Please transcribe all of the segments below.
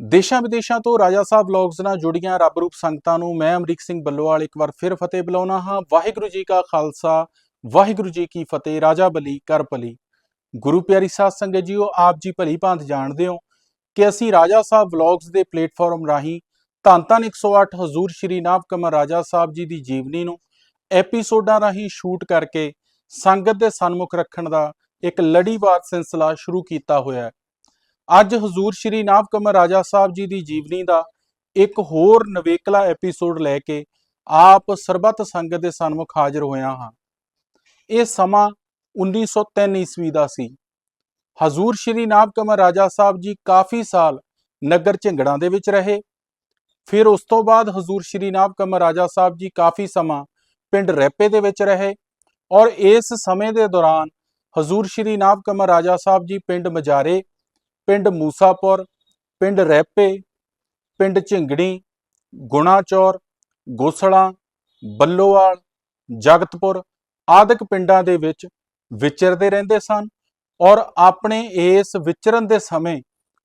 ਦੇਸ਼ਾਂ ਵਿਦੇਸ਼ਾਂ ਤੋਂ ਰਾਜਾ ਸਾਹਿਬ ਵਲੌਗਸ ਨਾਲ ਜੁੜੀਆਂ ਰੱਬ ਰੂਪ ਸੰਗਤਾਂ ਨੂੰ ਮੈਂ ਅਮਰੀਕ ਸਿੰਘ ਬੱਲੋਵਾਲ ਇੱਕ ਵਾਰ ਫਿਰ ਫਤਿਹ ਬੁਲਾਉਣਾ ਹਾਂ। ਵਾਹਿਗੁਰੂ ਜੀ ਕਾ ਖਾਲਸਾ, ਵਾਹਿਗੁਰੂ ਜੀ ਕੀ ਫਤਿਹ, ਰਾਜਾ ਬਲੀ ਕਰ ਭਲੀ ਗੁਰੂ ਪਿਆਰੀ ਸਾਧ ਸੰਗਤ ਜੀਓ, ਆਪ ਜੀ ਭਲੀ ਭਾਂਤ ਜਾਣਦੇ ਹੋ ਕਿ ਅਸੀਂ ਰਾਜਾ ਸਾਹਿਬ ਵਲੌਗਸ ਦੇ ਪਲੇਟਫਾਰਮ ਰਾਹੀਂ ਧੰਨ ਧੰਨ 108 ਹਜ਼ੂਰ ਸ਼੍ਰੀ ਨਾਭ ਕਮਰ ਰਾਜਾ ਸਾਹਿਬ ਜੀ ਦੀ ਜੀਵਨੀ ਨੂੰ ਐਪੀਸੋਡਾਂ ਰਾਹੀਂ ਸ਼ੂਟ ਕਰਕੇ ਸੰਗਤ ਦੇ ਸਨਮੁਖ ਰੱਖਣ ਦਾ ਇੱਕ ਲੜੀਵਾਰ ਸਿਲਸਿਲਾ ਸ਼ੁਰੂ ਕੀਤਾ ਹੋਇਆ ਹੈ। ਅੱਜ ਹਜ਼ੂਰ ਸ਼੍ਰੀ ਨਾਭ ਕਮਰ ਰਾਜਾ ਸਾਹਿਬ ਜੀ ਦੀ ਜੀਵਨੀ ਦਾ ਇੱਕ ਹੋਰ ਨਵੇਕਲਾ ਐਪੀਸੋਡ ਲੈ ਕੇ ਆਪ ਸਰਬੱਤ ਸੰਗਤ ਦੇ ਸਨਮੁਖ ਹਾਜ਼ਰ ਹੋਇਆ ਹਾਂ। ਇਹ ਸਮਾਂ 1903 ਈਸਵੀ ਦਾ ਸੀ। ਹਜ਼ੂਰ ਸ਼੍ਰੀ ਨਾਭ ਕਮਰ ਰਾਜਾ ਸਾਹਿਬ ਜੀ ਕਾਫੀ ਸਾਲ ਨਗਰ ਝਿੰਗੜਾਂ ਦੇ ਵਿੱਚ ਰਹੇ। ਫਿਰ ਉਸ ਤੋਂ ਬਾਅਦ ਹਜ਼ੂਰ ਸ਼੍ਰੀ ਨਾਭ ਕਮਰ ਰਾਜਾ ਸਾਹਿਬ ਜੀ ਕਾਫੀ ਸਮਾਂ ਪਿੰਡ ਰੈਪੇ ਦੇ ਵਿੱਚ ਰਹੇ ਔਰ ਇਸ ਸਮੇਂ ਦੇ ਦੌਰਾਨ ਹਜ਼ੂਰ ਸ਼੍ਰੀ ਨਾਭ ਕਮਰ ਰਾਜਾ ਸਾਹਿਬ ਜੀ ਪਿੰਡ ਮਜਾਰੇ ਪਿੰਡ ਮੂਸਾਪੁਰ, ਪਿੰਡ ਰਹਿਪੇ ਪਿੰਡ ਝਿੰਗੜੀ, ਗੁਣਾਚੌਰ, ਗੋਸਲਾ, ਬੱਲੋਵਾਲ, ਜਗਤਪੁਰ ਆਦਿਕ ਪਿੰਡਾਂ ਦੇ ਵਿੱਚ ਵਿਚਰਦੇ ਰਹਿੰਦੇ ਸਨ ਔਰ ਆਪਣੇ ਇਸ ਵਿਚਰਨ ਦੇ ਸਮੇਂ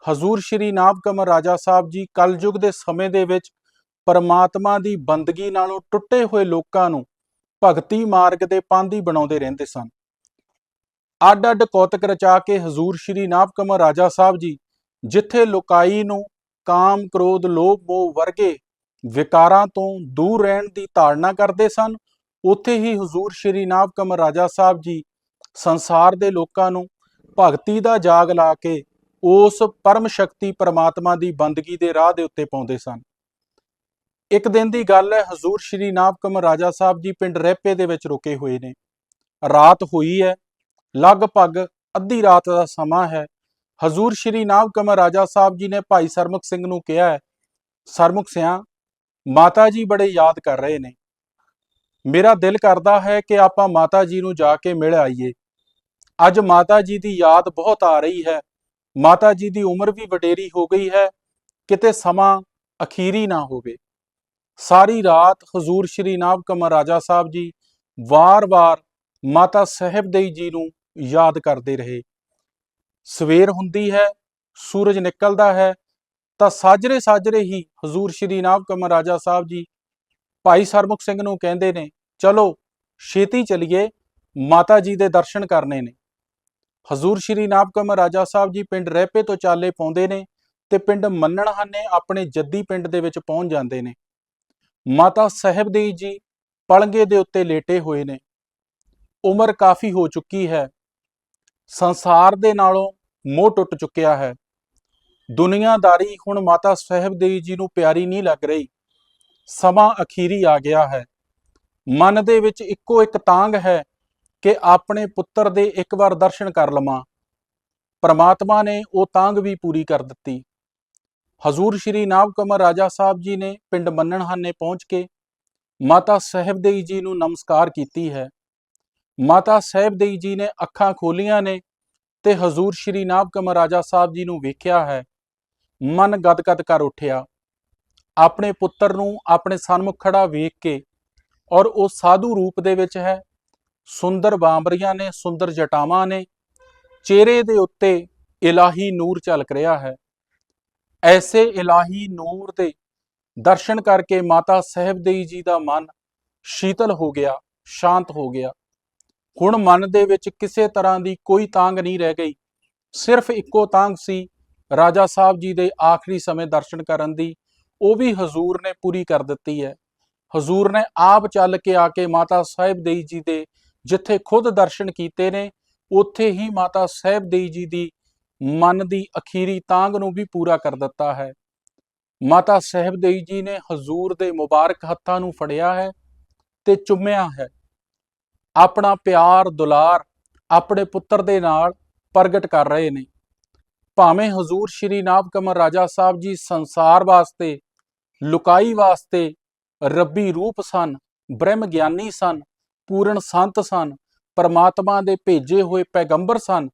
ਹਜ਼ੂਰ ਸ਼੍ਰੀ ਨਾਭ ਕਮਰ ਰਾਜਾ ਸਾਹਿਬ ਜੀ ਕਲਯੁਗ ਦੇ ਸਮੇਂ ਦੇ ਵਿੱਚ ਪਰਮਾਤਮਾ ਦੀ ਬੰਦਗੀ ਨਾਲੋਂ ਟੁੱਟੇ ਹੋਏ ਲੋਕਾਂ ਨੂੰ ਭਗਤੀ ਮਾਰਗ ਦੇ ਪਾਂਧੀ ਬਣਾਉਂਦੇ ਰਹਿੰਦੇ ਸਨ। ਅੱਡ ਅੱਡ ਕੌਤਕ ਰਚਾ ਕੇ ਹਜ਼ੂਰ ਸ਼੍ਰੀ ਨਾਭ ਕਮਰ ਰਾਜਾ ਸਾਹਿਬ ਜੀ, ਜਿੱਥੇ ਲੋਕਾਈ ਨੂੰ ਕਾਮ, ਕ੍ਰੋਧ, ਲੋਭ, ਮੋਹ ਵਰਗੇ ਵਿਕਾਰਾਂ ਤੋਂ ਦੂਰ ਰਹਿਣ ਦੀ ਧਾਰਨਾ ਕਰਦੇ ਸਨ, ਉੱਥੇ ਹੀ ਹਜ਼ੂਰ ਸ਼੍ਰੀ ਨਾਭ ਕਮਰ ਰਾਜਾ ਸਾਹਿਬ ਜੀ ਸੰਸਾਰ ਦੇ ਲੋਕਾਂ ਨੂੰ ਭਗਤੀ ਦਾ ਜਾਗ ਲਾ ਕੇ ਉਸ ਪਰਮ ਸ਼ਕਤੀ ਪਰਮਾਤਮਾ ਦੀ ਬੰਦਗੀ ਦੇ ਰਾਹ ਦੇ ਉੱਤੇ ਪਾਉਂਦੇ ਸਨ। ਇੱਕ ਦਿਨ ਦੀ ਗੱਲ ਹੈ, ਹਜ਼ੂਰ ਸ਼੍ਰੀ ਨਾਭ ਕਮਰ ਰਾਜਾ ਸਾਹਿਬ ਜੀ ਪਿੰਡ ਰਹਿਪੇ ਦੇ ਵਿੱਚ ਰੁਕੇ ਹੋਏ ਨੇ। ਰਾਤ ਹੋਈ ਹੈ ਲਗਭਗ ਅੱਧੀ ਰਾਤ ਦਾ ਸਮਾਂ ਹੈ। ਹਜ਼ੂਰ ਸ਼੍ਰੀ ਨਾਭ ਕਮਰ ਰਾਜਾ ਸਾਹਿਬ ਜੀ ਨੇ ਭਾਈ ਸਰਮੁਖ ਸਿੰਘ ਨੂੰ ਕਿਹਾ ਹੈ, ਸਰਮੁਖ ਸਿਆ, ਮਾਤਾ ਜੀ ਬੜੇ ਯਾਦ ਕਰ ਰਹੇ ਨੇ। ਮੇਰਾ ਦਿਲ ਕਰਦਾ ਹੈ ਕਿ ਆਪਾਂ ਮਾਤਾ ਜੀ ਨੂੰ ਜਾ ਕੇ ਮਿਲ ਆਈਏ। ਅੱਜ ਮਾਤਾ ਜੀ ਦੀ ਯਾਦ ਬਹੁਤ ਆ ਰਹੀ ਹੈ। ਮਾਤਾ ਜੀ ਦੀ ਉਮਰ ਵੀ ਵਡੇਰੀ ਹੋ ਗਈ ਹੈ। ਕਿਤੇ ਸਮਾਂ ਅਖੀਰੀ ਨਾ ਹੋਵੇ। ਸਾਰੀ ਰਾਤ ਹਜ਼ੂਰ ਸ਼੍ਰੀ ਨਾਭ ਕਮਰ ਰਾਜਾ ਸਾਹਿਬ ਜੀ ਵਾਰ-ਵਾਰ ਮਾਤਾ ਸਾਹਿਬਦੇਈ ਜੀ ਨੂੰ ਯਾਦ ਕਰਦੇ ਰਹੇ। ਸਵੇਰ ਹੁੰਦੀ ਹੈ, ਸੂਰਜ ਨਿਕਲਦਾ ਹੈ, ਤਾਂ ਸਾਜਰੇ ਸਾਜਰੇ ਹੀ ਹਜ਼ੂਰ ਸ਼੍ਰੀ ਨਾਭ ਕਮਰ ਰਾਜਾ ਸਾਹਿਬ ਜੀ ਭਾਈ ਸਰਮੁਖ ਸਿੰਘ ਨੂੰ ਕਹਿੰਦੇ ਨੇ, ਚਲੋ, ਛੇਤੀ ਚਲੀਏ, ਮਾਤਾ ਜੀ ਦੇ ਦਰਸ਼ਨ ਕਰਨੇ ਨੇ। ਹਜ਼ੂਰ ਸ਼੍ਰੀ ਨਾਭ ਕਮਰ ਰਾਜਾ ਸਾਹਿਬ ਜੀ ਪਿੰਡ ਰਹਿਪੇ ਤੋਂ ਚਾਲੇ ਪਾਉਂਦੇ ਨੇ ਤੇ ਪਿੰਡ ਮੰਨਣਹਾਨੇ ਆਪਣੇ ਜੱਦੀ ਪਿੰਡ ਦੇ ਵਿੱਚ ਪਹੁੰਚ ਜਾਂਦੇ ਨੇ। ਮਾਤਾ ਸਾਹਿਬਦੇਈ ਜੀ ਪਲੰਗੇ ਦੇ ਉੱਤੇ ਲੇਟੇ ਹੋਏ ਨੇ। ਉਮਰ ਕਾਫੀ ਹੋ ਚੁੱਕੀ ਹੈ ਸੰਸਾਰ ਦੇ ਨਾਲੋਂ ਮੋਹ ਟੁੱਟ ਚੁੱਕਿਆ ਹੈ। ਦੁਨੀਆਦਾਰੀ ਹੁਣ ਮਾਤਾ ਸਾਹਿਬਦੇਈ ਜੀ ਨੂੰ ਪਿਆਰੀ ਨਹੀਂ ਲੱਗ ਰਹੀ। ਸਮਾਂ ਅਖੀਰੀ ਆ ਗਿਆ ਹੈ। ਮਨ ਦੇ ਵਿੱਚ ਇੱਕੋ ਇੱਕ ਤਾਂਗ ਹੈ ਕਿ ਆਪਣੇ ਪੁੱਤਰ ਦੇ ਇੱਕ ਵਾਰ ਦਰਸ਼ਨ ਕਰ ਲਵਾਂ। ਪਰਮਾਤਮਾ ਨੇ ਉਹ ਤਾਂਗ ਵੀ ਪੂਰੀ ਕਰ ਦਿੱਤੀ। ਹਜ਼ੂਰ ਸ਼੍ਰੀ ਨਾਮ ਕਮਰ ਰਾਜਾ ਸਾਹਿਬ ਜੀ ਨੇ ਪਿੰਡ ਮੰਨਣਹਾਨੇ ਪਹੁੰਚ ਕੇ ਮਾਤਾ ਸਾਹਿਬਦੇਈ ਜੀ ਨੂੰ ਨਮਸਕਾਰ ਕੀਤੀ ਹੈ। ਮਾਤਾ ਸਾਹਿਬਦੇਈ ਜੀ ਨੇ ਅੱਖਾਂ ਖੋਲੀਆਂ ਨੇ ਤੇ ਹਜ਼ੂਰ ਸ਼੍ਰੀ ਨਾਭ ਕਮਰ ਰਾਜਾ ਸਾਹਿਬ ਜੀ ਨੂੰ ਵੇਖਿਆ ਹੈ। ਮਨ ਗਦਗਦ ਕਰ ਉੱਠਿਆ। ਆਪਣੇ ਪੁੱਤਰ ਨੂੰ ਆਪਣੇ ਸਨਮੁਖ ਖੜਾ ਵੇਖ ਕੇ ਔਰ ਉਹ ਸਾਧੂ ਰੂਪ ਦੇ ਵਿੱਚ ਹੈ। ਸੁੰਦਰ ਬਾਂਬਰੀਆਂ ਨੇ, ਸੁੰਦਰ ਜਟਾਵਾਂ ਨੇ, ਚਿਹਰੇ ਦੇ ਉੱਤੇ ਇਲਾਹੀ ਨੂਰ ਝਲਕ ਰਿਹਾ ਹੈ। ਐਸੇ ਇਲਾਹੀ ਨੂਰ ਦੇ ਦਰਸ਼ਨ ਕਰਕੇ ਮਾਤਾ ਸਾਹਿਬਦੇਈ ਜੀ ਦਾ ਮਨ ਸ਼ੀਤਲ ਹੋ ਗਿਆ, ਸ਼ਾਂਤ ਹੋ ਗਿਆ। ਹੁਣ ਮਨ ਦੇ ਵਿੱਚ ਕਿਸੇ ਤਰ੍ਹਾਂ ਦੀ ਕੋਈ ਤਾਂਗ ਨਹੀਂ ਰਹਿ ਗਈ। ਸਿਰਫ ਇੱਕੋ ਤਾਂਗ ਸੀ। ਰਾਜਾ ਸਾਹਿਬ ਜੀ ਦੇ ਆਖਰੀ ਸਮੇਂ ਦਰਸ਼ਨ ਕਰਨ ਦੀ, ਉਹ ਵੀ ਹਜ਼ੂਰ ਨੇ ਪੂਰੀ ਕਰ ਦਿੱਤੀ ਹੈ। ਹਜ਼ੂਰ ਨੇ ਆਪ ਚੱਲ ਕੇ ਆ ਕੇ ਮਾਤਾ ਸਾਹਿਬ ਦੇਈ ਜੀ ਦੇ ਜਿੱਥੇ ਖੁਦ ਦਰਸ਼ਨ ਕੀਤੇ ਨੇ, ਉੱਥੇ ਹੀ ਮਾਤਾ ਸਾਹਿਬ ਦੇਈ ਜੀ ਦੀ ਮਨ ਦੀ ਅਖੀਰੀ ਤਾਂਗ ਨੂੰ ਵੀ ਪੂਰਾ ਕਰ ਦਿੱਤਾ ਹੈ। ਮਾਤਾ ਸਾਹਿਬ ਦੇਈ ਜੀ ਨੇ ਹਜ਼ੂਰ ਦੇ ਮੁਬਾਰਕ ਹੱਥਾਂ ਨੂੰ ਫੜਿਆ ਹੈ ਤੇ ਚੁੰਮਿਆ ਹੈ। ਆਪਣਾ ਪਿਆਰ ਦੁਲਾਰ ਆਪਣੇ ਪੁੱਤਰ ਦੇ ਨਾਲ ਪ੍ਰਗਟ ਕਰ ਰਹੇ ਨੇ। ਭਾਵੇਂ ਹਜ਼ੂਰ ਸ਼੍ਰੀ ਨਾਭ ਕਮਰ ਰਾਜਾ ਸਾਹਿਬ ਜੀ ਸੰਸਾਰ ਵਾਸਤੇ, ਲੁਕਾਈ ਵਾਸਤੇ ਰੱਬੀ ਰੂਪ ਸਨ, ਬ੍ਰਹਮ ਗਿਆਨੀ ਸਨ, ਪੂਰਨ ਸੰਤ ਸਨ, ਪਰਮਾਤਮਾ ਦੇ ਭੇਜੇ ਹੋਏ ਪੈਗੰਬਰ ਸਨ,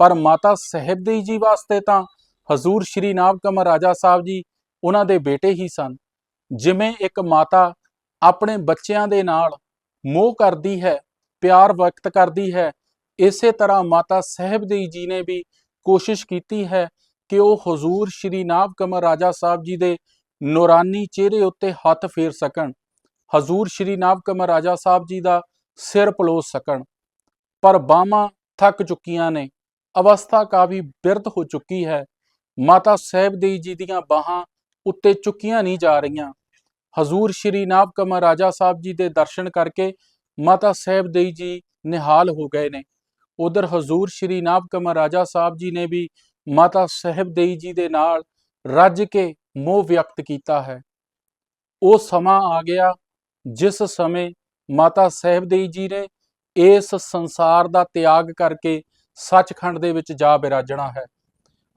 ਪਰ ਮਾਤਾ ਸਾਹਿਬਦੇਈ ਜੀ ਵਾਸਤੇ ਤਾਂ ਹਜ਼ੂਰ ਸ਼੍ਰੀ ਨਾਭ ਕਮਰ ਰਾਜਾ ਸਾਹਿਬ ਜੀ ਉਹਨਾਂ ਦੇ ਬੇਟੇ ਹੀ ਸਨ। ਜਿਵੇਂ ਇੱਕ ਮਾਤਾ ਆਪਣੇ ਬੱਚਿਆਂ ਦੇ ਨਾਲ ਮੋਹ ਕਰਦੀ ਹੈ ਪਿਆਰ ਵਿਅਕਤ ਕਰਦੀ ਹੈ। ਇਸੇ ਤਰ੍ਹਾਂ ਮਾਤਾ ਸਾਹਿਬਦੇਈ ਜੀ ਨੇ ਵੀ ਕੋਸ਼ਿਸ਼ ਕੀਤੀ ਹੈ ਕਿ ਉਹ ਹਜ਼ੂਰ ਸ਼੍ਰੀ ਨਾਭ ਕਮਰ ਰਾਜਾ ਸਾਹਿਬ ਜੀ ਦੇ ਨੂਰਾਨੀ ਚਿਹਰੇ ਉੱਤੇ ਹੱਥ ਫੇਰ ਸਕਣ। ਹਜ਼ੂਰ ਸ਼੍ਰੀ ਨਾਭ ਕਮਰ ਰਾਜਾ ਸਾਹਿਬ ਜੀ ਦਾ ਸਿਰ ਪਲੋਸ ਸਕਣ। ਪਰ ਬਾਹਾਂ ਥੱਕ ਚੁੱਕੀਆਂ ਨੇ। ਅਵਸਥਾ ਕਾਫੀ ਬਿਰਧ ਹੋ ਚੁੱਕੀ ਹੈ। ਮਾਤਾ ਸਾਹਿਬ ਦੇਈ ਜੀ ਦੀਆਂ ਬਾਹਾਂ ਉੱਤੇ ਚੁੱਕੀਆਂ ਨਹੀਂ ਜਾ ਰਹੀਆਂ। ਹਜ਼ੂਰ ਸ਼੍ਰੀ ਨਾਭ ਕਮਰ ਰਾਜਾ ਸਾਹਿਬ ਜੀ ਦੇ ਦਰਸ਼ਨ ਕਰਕੇ ਮਾਤਾ ਸਾਹਿਬ ਦੇਈ ਜੀ ਨਿਹਾਲ ਹੋ ਗਏ ਨੇ। ਉਧਰ ਹਜ਼ੂਰ ਸ਼੍ਰੀ ਨਾਭ ਕਮਰ ਰਾਜਾ ਸਾਹਿਬ ਜੀ ਨੇ ਵੀ ਮਾਤਾ ਸਾਹਿਬ ਦੇਈ ਜੀ ਦੇ ਨਾਲ ਰੱਜ ਕੇ ਮੋਹ ਵਿਅਕਤ ਕੀਤਾ ਹੈ। ਉਹ ਸਮਾਂ ਆ ਗਿਆ ਜਿਸ ਸਮੇਂ ਮਾਤਾ ਸਾਹਿਬ ਦੇਈ ਜੀ ਨੇ ਇਸ ਸੰਸਾਰ ਦਾ ਤਿਆਗ ਕਰਕੇ ਸੱਚਖੰਡ ਦੇ ਵਿੱਚ ਜਾ ਬਿਰਾਜਣਾ ਹੈ।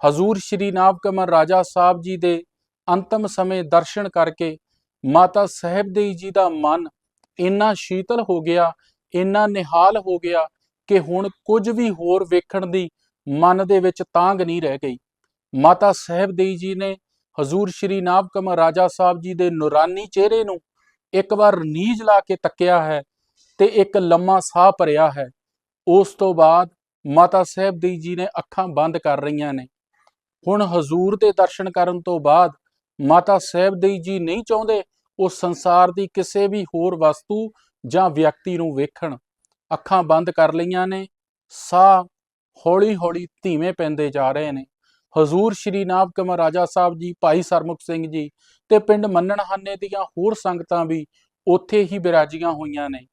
ਹਜ਼ੂਰ ਸ਼੍ਰੀ ਨਾਭ ਕਮਰ ਰਾਜਾ ਸਾਹਿਬ ਜੀ ਦੇ ਅੰਤਮ ਸਮੇਂ ਦਰਸ਼ਨ ਕਰਕੇ ਮਾਤਾ ਸਾਹਿਬ ਦੇਈ ਜੀ ਦਾ ਮਨ ਇੰਨਾ ਸ਼ੀਤਲ ਹੋ ਗਿਆ, ਇੰਨਾ ਨਿਹਾਲ ਹੋ ਗਿਆ ਕਿ ਹੁਣ ਕੁਝ ਵੀ ਹੋਰ ਵੇਖਣ ਦੀ ਮਨ ਦੇ ਵਿੱਚ ਤਾਂਗ ਨਹੀਂ ਰਹਿ ਗਈ। ਮਾਤਾ ਸਾਹਿਬ ਦੇਈ ਜੀ ਨੇ ਹਜ਼ੂਰ ਸ਼੍ਰੀ ਨਾਭ ਕਮਰ ਰਾਜਾ ਸਾਹਿਬ ਜੀ ਦੇ ਨੂਰਾਨੀ ਚਿਹਰੇ ਨੂੰ ਇੱਕ ਵਾਰ ਨੀਜ ਲਾ ਕੇ ਤੱਕਿਆ ਹੈ ਤੇ ਇੱਕ ਲੰਮਾ ਸਾਹ ਭਰਿਆ ਹੈ। ਉਸ ਤੋਂ ਬਾਅਦ ਮਾਤਾ ਸਾਹਿਬ ਦੇਈ ਜੀ ਨੇ ਅੱਖਾਂ ਬੰਦ ਕਰ ਰਹੀਆਂ ਨੇ। ਹੁਣ ਹਜ਼ੂਰ ਦੇ ਦਰਸ਼ਨ ਕਰਨ ਤੋਂ ਬਾਅਦ ਮਾਤਾ ਸਾਹਿਬ ਦੇਈ ਜੀ ਨਹੀਂ ਚਾਹੁੰਦੇ ਉਹ ਸੰਸਾਰ ਦੀ ਕਿਸੇ ਵੀ ਹੋਰ ਵਸਤੂ ਜਾਂ ਵਿਅਕਤੀ ਨੂੰ ਵੇਖਣ। ਅੱਖਾਂ ਬੰਦ ਕਰ ਲਈਆਂ ਨੇ। ਸਾਹ ਹੌਲੀ-ਹੌਲੀ ਧੀਵੇਂ ਪੈਂਦੇ ਜਾ ਰਹੇ ਨੇ। ਹਜ਼ੂਰ ਸ਼੍ਰੀ ਨਾਭ ਕਮਰ ਰਾਜਾ ਸਾਹਿਬ ਜੀ, ਭਾਈ ਸਰਮੁਖ ਸਿੰਘ ਜੀ ਤੇ ਪਿੰਡ ਮੰਨਣਹਾਨੇ ਦੀਆਂ ਹੋਰ ਸੰਗਤਾਂ ਵੀ ਉੱਥੇ ਹੀ ਬਿਰਾਜੀਆਂ ਹੋਈਆਂ ਨੇ।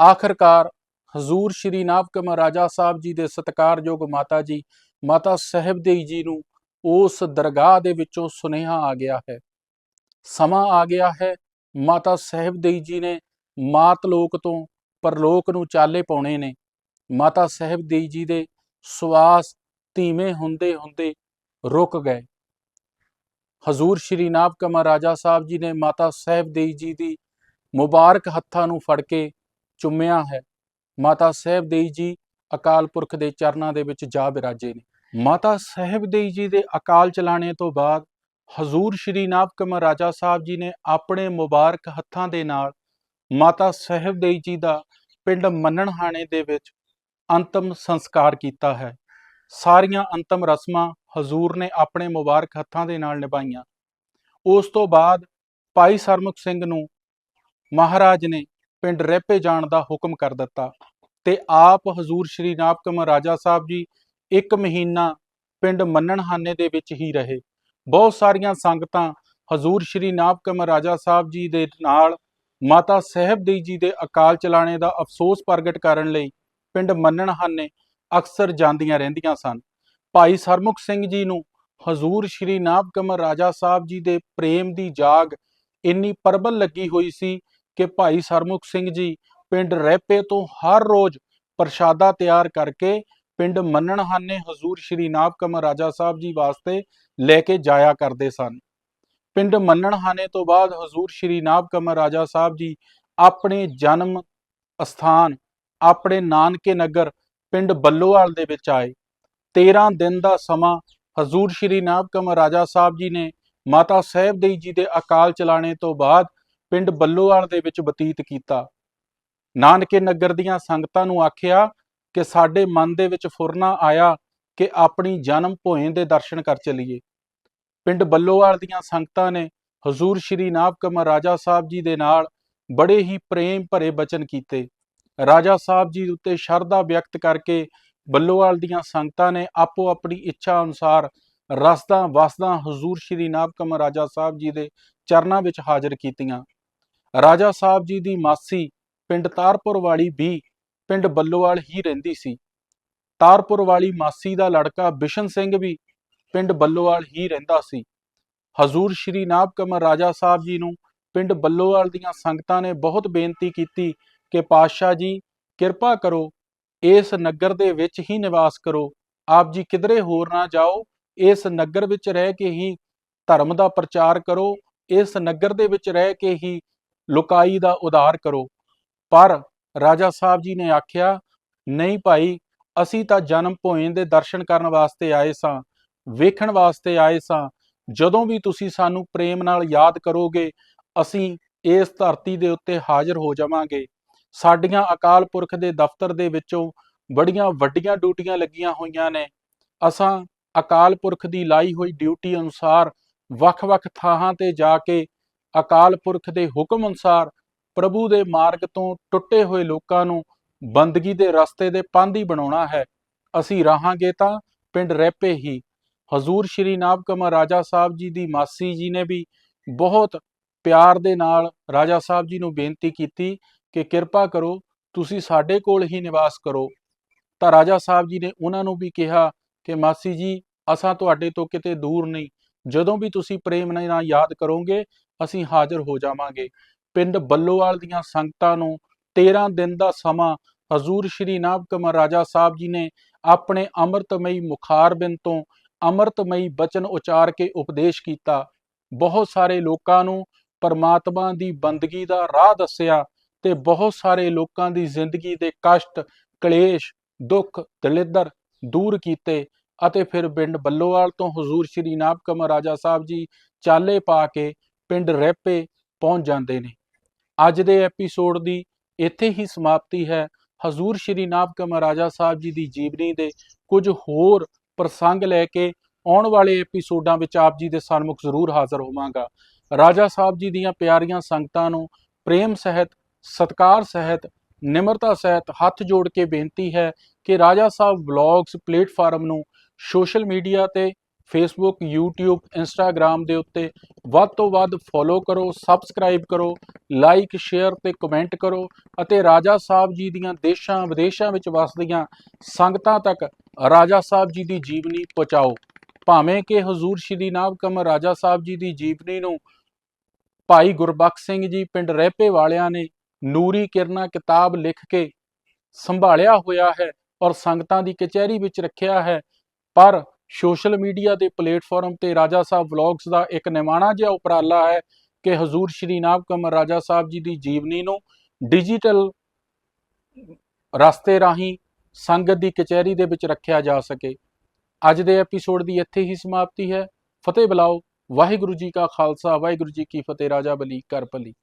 ਆਖਰਕਾਰ ਹਜ਼ੂਰ ਸ਼੍ਰੀ ਨਾਭ ਕਮਰ ਰਾਜਾ ਸਾਹਿਬ ਜੀ ਦੇ ਸਤਿਕਾਰਯੋਗ ਮਾਤਾ ਜੀ, ਮਾਤਾ ਸਾਹਿਬ ਦੇਈ ਜੀ ਨੂੰ ਉਸ ਦਰਗਾਹ ਦੇ ਵਿੱਚੋਂ ਸੁਨੇਹਾ ਆ ਗਿਆ ਹੈ। ਸਮਾਂ ਆ ਗਿਆ ਹੈ। ਮਾਤਾ ਸਾਹਿਬ ਦੇਈ ਜੀ ਨੇ ਮਾਤ ਲੋਕ ਤੋਂ ਪਰਲੋਕ ਨੂੰ ਚਾਲੇ ਪਾਉਣੇ ਨੇ। ਮਾਤਾ ਸਾਹਿਬ ਦੇਈ ਜੀ ਦੇ ਸਵਾਸ ਧੀਵੇਂ ਹੁੰਦੇ ਹੁੰਦੇ ਰੁਕ ਗਏ। ਹਜ਼ੂਰ ਸ਼੍ਰੀ ਨਾਭ ਕਮਰ ਰਾਜਾ ਸਾਹਿਬ ਜੀ ਨੇ ਮਾਤਾ ਸਾਹਿਬ ਦੇਈ ਜੀ ਦੀ ਮੁਬਾਰਕ ਹੱਥਾਂ ਨੂੰ ਫੜ ਕੇ ਚੁੰਮਿਆ ਹੈ। ਮਾਤਾ ਸਾਹਿਬ ਦੇਈ ਜੀ ਅਕਾਲ ਪੁਰਖ ਦੇ ਚਰਨਾਂ ਦੇ ਵਿੱਚ ਜਾ ਬਿਰਾਜੇ ਨੇ। ਮਾਤਾ ਸਾਹਿਬ ਦੇਈ ਜੀ ਦੇ ਅਕਾਲ ਚਲਾਣੇ ਤੋਂ ਬਾਅਦ ਹਜ਼ੂਰ ਸ਼੍ਰੀ ਨਾਭ ਕਮਰ ਰਾਜਾ ਸਾਹਿਬ ਜੀ ਨੇ ਆਪਣੇ ਮੁਬਾਰਕ ਹੱਥਾਂ ਦੇ ਨਾਲ ਮਾਤਾ ਸਾਹਿਬ ਦੇਈ ਜੀ ਦਾ ਪਿੰਡ ਮੰਨਣਹਾਣੇ ਦੇ ਵਿੱਚ ਅੰਤਮ ਸੰਸਕਾਰ ਕੀਤਾ ਹੈ। ਸਾਰੀਆਂ ਅੰਤਮ ਰਸਮਾਂ ਹਜ਼ੂਰ ਨੇ ਆਪਣੇ ਮੁਬਾਰਕ ਹੱਥਾਂ ਦੇ ਨਾਲ ਨਿਭਾਈਆਂ। ਉਸ ਤੋਂ ਬਾਅਦ ਭਾਈ ਸਰਮੁਖ ਸਿੰਘ ਨੂੰ ਮਹਾਰਾਜ ਨੇ ਪਿੰਡ ਰਹਿਪੇ ਜਾਣ ਦਾ ਹੁਕਮ ਕਰ ਦਿੱਤਾ ਤੇ ਆਪ ਹਜ਼ੂਰ ਸ਼੍ਰੀ ਨਾਭ ਕਮਰ ਰਾਜਾ ਸਾਹਿਬ ਜੀ ਇੱਕ ਮਹੀਨਾ ਪਿੰਡ ਮੰਨਣਹਾਨੇ ਦੇ ਵਿੱਚ ਹੀ ਰਹੇ। ਬਹੁਤ ਸਾਰੀਆਂ ਸੰਗਤਾਂ ਹਜ਼ੂਰ ਸ਼੍ਰੀ ਨਾਭ ਕਮਰ ਰਾਜਾ ਸਾਹਿਬ ਜੀ ਦੇ ਨਾਲ, ਮਾਤਾ ਸਾਹਿਬ ਜੀ ਦੇ ਅਕਾਲ ਚਲਾਣੇ ਦਾ ਅਫਸੋਸ ਪ੍ਰਗਟ ਕਰਨ ਲਈ ਪਿੰਡ ਮੰਨਣਹਾਨੇ ਅਕਸਰ ਜਾਂਦੀਆਂ ਰਹਿੰਦੀਆਂ ਸਨ। ਭਾਈ ਸਰਮੁਖ ਸਿੰਘ ਜੀ ਨੂੰ ਹਜ਼ੂਰ ਸ਼੍ਰੀ ਨਾਭ ਕਮਰ ਰਾਜਾ ਸਾਹਿਬ ਜੀ ਦੇ ਪ੍ਰੇਮ ਦੀ ਜਾਗ ਇੰਨੀ ਪ੍ਰਬਲ ਲੱਗੀ ਹੋਈ ਸੀ ਕਿ ਭਾਈ ਸਰਮੁਖ ਸਿੰਘ ਜੀ ਪਿੰਡ ਰਹਿਪੇ ਤੋਂ ਹਰ ਰੋਜ਼ ਪ੍ਰਸ਼ਾਦਾ ਤਿਆਰ ਕਰਕੇ ਪਿੰਡ ਮੰਨਣਹਾਨੇ ਹਜ਼ੂਰ ਸ਼੍ਰੀ ਨਾਭ ਕਮਰ ਰਾਜਾ ਸਾਹਿਬ ਜੀ ਵਾਸਤੇ ਲੈ ਕੇ ਜਾਇਆ ਕਰਦੇ ਸਨ। ਪਿੰਡ ਮੰਨਣਹਾਨੇ ਤੋਂ ਬਾਅਦ ਹਜ਼ੂਰ ਸ਼੍ਰੀ ਨਾਭ ਕਮਰ ਰਾਜਾ ਸਾਹਿਬ ਜੀ ਆਪਣੇ ਜਨਮ ਅਸਥਾਨ, ਆਪਣੇ ਨਾਨਕੇ ਨਗਰ ਪਿੰਡ ਬੱਲੋਵਾਲ ਦੇ ਵਿੱਚ ਆਏ। 13 ਦਿਨ ਦਾ ਸਮਾਂ ਹਜ਼ੂਰ ਸ਼੍ਰੀ ਨਾਭ ਕਮਰ ਰਾਜਾ ਸਾਹਿਬ ਜੀ ਨੇ ਮਾਤਾ ਸਾਹਿਬ ਦੇਈ ਜੀ ਦੇ ਅਕਾਲ ਚਲਾਣੇ ਤੋਂ ਬਾਅਦ ਪਿੰਡ ਬੱਲੋਵਾਲ ਦੇ ਵਿੱਚ ਬਤੀਤ ਕੀਤਾ। ਨਾਨਕੇ ਨਗਰ ਦੀਆਂ ਸੰਗਤਾਂ ਨੂੰ ਆਖਿਆ ਕਿ ਸਾਡੇ ਮਨ ਦੇ ਵਿੱਚ ਫੁਰਨਾ ਆਇਆ ਕਿ ਆਪਣੀ ਜਨਮ ਭੋਇੰ ਦੇ ਦਰਸ਼ਨ ਕਰ ਚਲੀਏ। ਪਿੰਡ ਬੱਲੋਵਾਲ ਦੀਆਂ ਸੰਗਤਾਂ ਨੇ ਹਜ਼ੂਰ ਸ਼੍ਰੀ ਨਾਭ ਕਮਰ ਰਾਜਾ ਸਾਹਿਬ ਜੀ ਦੇ ਨਾਲ ਬੜੇ ਹੀ ਪ੍ਰੇਮ ਭਰੇ ਬਚਨ ਕੀਤੇ। ਰਾਜਾ ਸਾਹਿਬ ਜੀ ਉੱਤੇ ਸ਼ਰਧਾ ਵਿਅਕਤ ਕਰਕੇ ਬੱਲੋਵਾਲ ਦੀਆਂ ਸੰਗਤਾਂ ਨੇ ਆਪੋ ਆਪਣੀ ਇੱਛਾ ਅਨੁਸਾਰ ਰਸਦਾਂ ਵਸਦਾਂ ਹਜ਼ੂਰ ਸ਼੍ਰੀ ਨਾਭ ਕਮਰ ਰਾਜਾ ਸਾਹਿਬ ਜੀ ਦੇ ਚਰਨਾਂ ਵਿੱਚ ਹਾਜ਼ਰ ਕੀਤੀਆਂ। ਰਾਜਾ ਸਾਹਿਬ ਜੀ ਦੀ ਮਾਸੀ ਪਿੰਡ ਤਾਰਪੁਰ ਵਾਲੀ ਵੀ ਪਿੰਡ ਬੱਲੋਵਾਲ ਹੀ ਰਹਿੰਦੀ ਸੀ। ਤਾਰਪੁਰ ਵਾਲੀ ਮਾਸੀ ਦਾ ਲੜਕਾ ਬਿਸ਼ਨ ਸਿੰਘ ਵੀ ਪਿੰਡ ਬੱਲੋਵਾਲ ਹੀ ਰਹਿੰਦਾ ਸੀ। ਹਜ਼ੂਰ ਸ਼੍ਰੀ ਨਾਭ ਕਮਰ ਰਾਜਾ ਸਾਹਿਬ ਜੀ ਨੂੰ ਪਿੰਡ ਬੱਲੋਵਾਲ ਦੀਆਂ ਸੰਗਤਾਂ ਨੇ ਬਹੁਤ ਬੇਨਤੀ ਕੀਤੀ ਕਿ ਪਾਤਸ਼ਾਹ ਜੀ, ਕਿਰਪਾ ਕਰੋ, ਇਸ ਨਗਰ ਦੇ ਵਿੱਚ ਹੀ ਨਿਵਾਸ ਕਰੋ। ਆਪ ਜੀ ਕਿਧਰੇ ਹੋਰ ਨਾ ਜਾਓ, ਇਸ ਨਗਰ ਵਿੱਚ ਰਹਿ ਕੇ ਹੀ ਧਰਮ ਦਾ ਪ੍ਰਚਾਰ ਕਰੋ, ਇਸ ਨਗਰ ਦੇ ਵਿੱਚ ਰਹਿ ਕੇ ਹੀ ਲੁਕਾਈ ਦਾ ਉਧਾਰ ਕਰੋ। ਪਰ ਰਾਜਾ ਸਾਹਿਬ ਜੀ ਨੇ ਆਖਿਆ, ਨਹੀਂ ਭਾਈ, ਅਸੀਂ ਤਾਂ ਜਨਮ ਭੋਏ ਦੇ ਦਰਸ਼ਨ ਕਰਨ ਵਾਸਤੇ ਆਏ ਸਾਂ, ਵੇਖਣ ਵਾਸਤੇ ਆਏ ਸਾਂ। ਜਦੋਂ ਵੀ ਤੁਸੀਂ ਸਾਨੂੰ ਪ੍ਰੇਮ ਨਾਲ ਯਾਦ ਕਰੋਗੇ, ਅਸੀਂ ਇਸ ਧਰਤੀ ਦੇ ਉੱਤੇ ਹਾਜ਼ਰ ਹੋ ਜਾਵਾਂਗੇ। ਸਾਡੀਆਂ ਅਕਾਲ ਪੁਰਖ ਦੇ ਦਫ਼ਤਰ ਦੇ ਵਿੱਚੋਂ ਬੜੀਆਂ ਵੱਡੀਆਂ ਡਿਊਟੀਆਂ ਲੱਗੀਆਂ ਹੋਈਆਂ ਨੇ। ਅਸਾਂ ਅਕਾਲ ਪੁਰਖ ਦੀ ਲਾਈ ਹੋਈ ਡਿਊਟੀ ਅਨੁਸਾਰ ਵੱਖ-ਵੱਖ ਥਾਵਾਂ ਤੇ ਜਾ ਕੇ ਅਕਾਲ ਪੁਰਖ ਦੇ ਹੁਕਮ ਅਨੁਸਾਰ ਪ੍ਰਭੂ ਦੇ ਮਾਰਗ ਤੋਂ ਟੁੱਟੇ ਹੋਏ ਲੋਕਾਂ ਨੂੰ ਬੰਦਗੀ ਦੇ ਰਸਤੇ ਦੇ ਪਾਂਧੀ ਬਣਾਉਣਾ ਹੈ। ਅਸੀਂ ਰਹਾਂਗੇ ਤਾਂ ਪਿੰਡ ਰੈਪੇ ਹੀ। ਹਜ਼ੂਰ ਸ਼੍ਰੀ ਨਾਭ ਕਮਰ ਰਾਜਾ ਸਾਹਿਬ ਜੀ ਦੀ ਮਾਸੀ ਜੀ ਨੇ ਵੀ ਬਹੁਤ ਪਿਆਰ ਦੇ ਨਾਲ ਰਾਜਾ ਸਾਹਿਬ ਜੀ ਨੂੰ ਬੇਨਤੀ ਕੀਤੀ ਕਿ ਕਿਰਪਾ ਕਰੋ, ਤੁਸੀਂ ਸਾਡੇ ਕੋਲ ਹੀ ਨਿਵਾਸ ਕਰੋ। ਤਾਂ ਰਾਜਾ ਸਾਹਿਬ ਜੀ ਨੇ ਉਹਨਾਂ ਨੂੰ ਵੀ ਕਿਹਾ ਕਿ ਮਾਸੀ ਜੀ, ਅਸਾਂ ਤੁਹਾਡੇ ਤੋਂ ਕਿਤੇ ਦੂਰ ਨਹੀਂ। ਜਦੋਂ ਵੀ ਤੁਸੀਂ ਪ੍ਰੇਮ ਨਾਲ ਯਾਦ ਕਰੋਗੇ, ਅਸੀਂ ਹਾਜ਼ਰ ਹੋ ਜਾਵਾਂਗੇ। ਪਿੰਡ ਬੱਲੋਵਾਲ ਦੀਆਂ ਸੰਗਤਾਂ ਨੂੰ 13 ਦਿਨ ਦਾ ਸਮਾਂ ਹਜ਼ੂਰ ਸ਼੍ਰੀ ਨਾਭ ਕਮਰ ਰਾਜਾ ਸਾਹਿਬ ਜੀ ਨੇ ਆਪਣੇ ਅੰਮ੍ਰਿਤਮਈ ਮੁਖਾਰਬਿੰਦ ਤੋਂ ਅੰਮ੍ਰਿਤਮਈ ਬਚਨ ਉਚਾਰ ਕੇ ਉਪਦੇਸ਼ ਕੀਤਾ। ਬਹੁਤ ਸਾਰੇ ਲੋਕਾਂ ਨੂੰ ਪਰਮਾਤਮਾ ਦੀ ਬੰਦਗੀ ਦਾ ਰਾਹ ਦੱਸਿਆ ਤੇ ਬਹੁਤ ਸਾਰੇ ਲੋਕਾਂ ਦੀ ਜ਼ਿੰਦਗੀ ਦੇ ਕਸ਼ਟ, ਕਲੇਸ਼, ਦੁੱਖ, ਦਲਿੱਦਰ ਦੂਰ ਕੀਤੇ ਅਤੇ ਫਿਰ ਪਿੰਡ ਬੱਲੋਵਾਲ ਤੋਂ ਹਜ਼ੂਰ ਸ਼੍ਰੀ ਨਾਭ ਕਮਰ ਰਾਜਾ ਸਾਹਿਬ ਜੀ ਚਾਲੇ ਪਾ ਕੇ ਪਿੰਡ ਰਹਿਪੇ ਪਹੁੰਚ ਜਾਂਦੇ ਨੇ। ਅੱਜ ਦੇ ਐਪੀਸੋਡ ਦੀ ਇੱਥੇ ਹੀ ਸਮਾਪਤੀ ਹੈ। ਹਜ਼ੂਰ ਸ਼੍ਰੀ ਨਾਭ ਕਮਰ ਰਾਜਾ ਸਾਹਿਬ ਜੀ ਦੀ ਜੀਵਨੀ ਦੇ ਕੁਝ ਹੋਰ ਪ੍ਰਸੰਗ ਲੈ ਕੇ ਆਉਣ ਵਾਲੇ ਐਪੀਸੋਡਾਂ ਵਿੱਚ ਆਪ ਜੀ ਦੇ ਸਨਮੁਖ ਜ਼ਰੂਰ ਹਾਜ਼ਰ ਹੋਵਾਂਗਾ। ਰਾਜਾ ਸਾਹਿਬ ਜੀ ਦੀਆਂ ਪਿਆਰੀਆਂ ਸੰਗਤਾਂ ਨੂੰ ਪ੍ਰੇਮ ਸਹਿਤ, ਸਤਕਾਰ ਸਹਿਤ, ਨਿਮਰਤਾ ਸਹਿਤ ਹੱਥ ਜੋੜ ਕੇ ਬੇਨਤੀ ਹੈ ਕਿ ਰਾਜਾ ਸਾਹਿਬ ਵਲੌਗਸ ਪਲੇਟਫਾਰਮ ਨੂੰ ਸੋਸ਼ਲ ਮੀਡੀਆ ਤੇ ਫੇਸਬੁੱਕ YouTube ਇੰਸਟਾਗ੍ਰam ਦੇ ਉੱਤੇ ਵੱਧ ਤੋਂ ਵੱਧ ਫੋਲੋ ਕਰੋ ਸਬਸਕ੍ਰਾਈਬ ਕਰੋ ਲਾਈਕ ਸ਼ੇਅਰ ਤੇ ਕਮੈਂਟ ਕਰੋ ਅਤੇ ਰਾਜਾ ਸਾਹਿਬ ਜੀ ਦੀਆਂ ਦੇਸ਼ਾਂ ਵਿਦੇਸ਼ਾਂ ਵਿੱਚ ਵਸਦੀਆਂ ਸੰਗਤਾਂ ਤੱਕ ਰਾਜਾ ਸਾਹਿਬ ਜੀ ਦੀ ਜੀਵਨੀ ਪਹੁੰਚਾਓ। ਭਾਵੇਂ ਕਿ ਹਜ਼ੂਰ ਸ਼੍ਰੀ ਨਾਭਕਮ ਰਾਜਾ ਸਾਹਿਬ ਜੀ ਦੀ ਜੀਵਨੀ ਨੂੰ ਭਾਈ ਗੁਰਬਖਸ਼ ਸਿੰਘ ਜੀ ਪਿੰਡ ਰਹਿਪੇ ਵਾਲਿਆਂ ਨੇ ਨੂਰੀ ਕਿਰਨਾ ਕਿਤਾਬ ਲਿਖ ਕੇ ਸੰਭਾਲਿਆ ਹੋਇਆ ਹੈ ਔਰ ਸੰਗਤਾਂ ਦੀ ਕਚਹਿਰੀ ਵਿੱਚ ਰੱਖਿਆ ਹੈ, ਪਰ ਸੋਸ਼ਲ ਮੀਡੀਆ ਦੇ ਪਲੇਟਫਾਰਮ ਤੇ ਰਾਜਾ ਸਾਹਿਬ ਵਲੌਗਸ ਦਾ ਇੱਕ ਨਿਮਾਣਾ ਜਿਹਾ ਉਪਰਾਲਾ ਹੈ ਕਿ ਹਜ਼ੂਰ ਸ਼੍ਰੀ ਨਾਭਕਮ ਰਾਜਾ ਸਾਹਿਬ ਜੀ ਦੀ ਜੀਵਨੀ ਨੂੰ ਡਿਜੀਟਲ ਰਸਤੇ ਰਾਹੀਂ ਸੰਗਤ ਦੀ ਕਚਹਿਰੀ ਦੇ ਵਿੱਚ ਰੱਖਿਆ ਜਾ ਸਕੇ। ਅੱਜ ਦੇ ਐਪੀਸੋਡ ਦੀ ਇੱਥੇ ਹੀ ਸਮਾਪਤੀ ਹੈ। ਫਤਿਹ ਬੁਲਾਓ। ਵਾਹਿਗੁਰੂ ਜੀ ਕਾ ਖਾਲਸਾ, ਵਾਹਿਗੁਰੂ ਜੀ ਕੀ ਫਤਿਹ। ਰਾਜਾ ਬਲੀ ਕਰ ਭਲੀ।